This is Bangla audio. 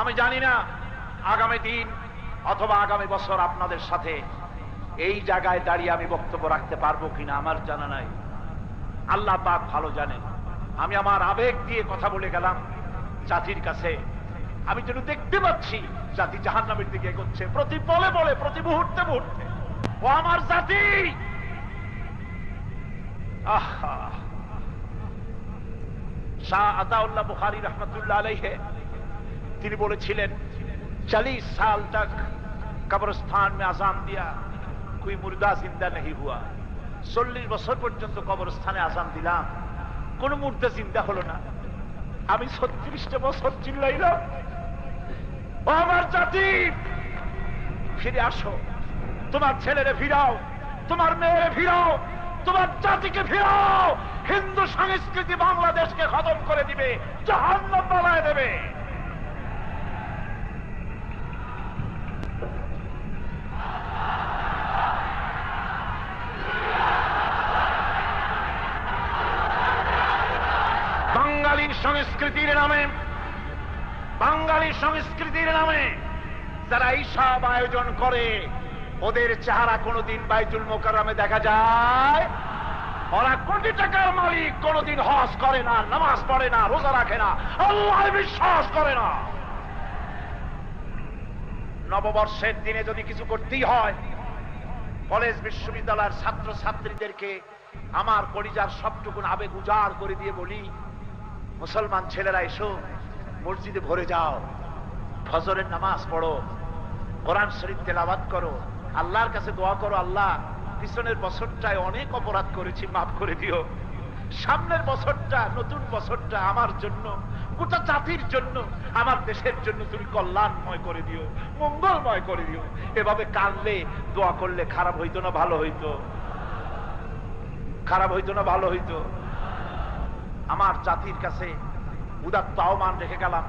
আমি জানি না আগামী দিন অথবা আগামী বছর আপনাদের সাথে এই জায়গায় দাঁড়িয়ে আমি বক্তব্য রাখতে পারব কিনা আমার জানা নাই। আল্লাহ পাক ভালো জানেন। আমি আমার আবেগ দিয়ে কথা বলে গেলাম জাতির কাছে। আমি যেন দেখতে পাচ্ছি জাতি জাহান নামের দিকে এগোচ্ছে। প্রতি বলে বলে, প্রতি মুহূর্তে মুহূর্তে। ও আমার জাতি! আহা! শাহ আতাউল্লাহ বুখারী রহমতুল্লাহ আলাইহে। তিনি বলেছিলেন, চালিশ সাল তক কবরস্থান মে আজান দিয়া কুই মুর্দা জিন্দা নেই হুয়া। চল্লিশ বছর পর্যন্ত কবরস্থানে আজান দিলাম। কোন মুর্দা জিন্দা হলো না। আমি ছত্রিশটা বছর চিল্লাইলাম। আমার জাতি, ফিরে আসো। তোমার ছেলেরে ফিরাও, তোমার মেয়েরে ফিরাও, তোমার জাতিকে ফিরাও। হিন্দু সংস্কৃতি বাংলাদেশকে খতম করে দিবে জাহান্ন পালায় দেবে। বাঙালি সংস্কৃতির নামে, বাঙালি সংস্কৃতির নামে যারা এইসব আয়োজন করে, ওদের চেহারা কোনোদিন বাইতুল মোকারমে দেখা যায়। ওরা কোটি টাকার মালিক, কোনোদিন হজ করে না, নামাজ পড়ে না, রোজা রাখে না আল্লাহ বিশ্বাস করে না। নববর্ষের দিনে যদি কিছু করতেই হয়, কলেজ বিশ্ববিদ্যালয়ের ছাত্র ছাত্রীদেরকে আমার কলিজার সবটুকুন আবেগ উজাড় করে দিয়ে বলি মুসলমান ছেলেরা এসো, মসজিদে ভরে যাও, ফজরের নামাজ পড়ো, কোরআন শরীফ তেলাবাদ করো, আল্লাহর কাছে দোয়া করো, আল্লাহ, পিছনের বছরটায় অনেক অপরাধ করেছি, মাফ করে দিও। সামনের বছরটা, নতুন বছরটা আমার জন্য, গোটা জাতির জন্য, আমার দেশের জন্য তুমি কল্যাণময় করে দিও, মঙ্গলময় করে দিও। এভাবে কাঁদলে, দোয়া করলে খারাপ হইতো না, ভালো হইতো। খারাপ হইতো না, ভালো হইতো। আমার জাতির কাছে উদাত্ত আহ্বান রেখে গেলাম।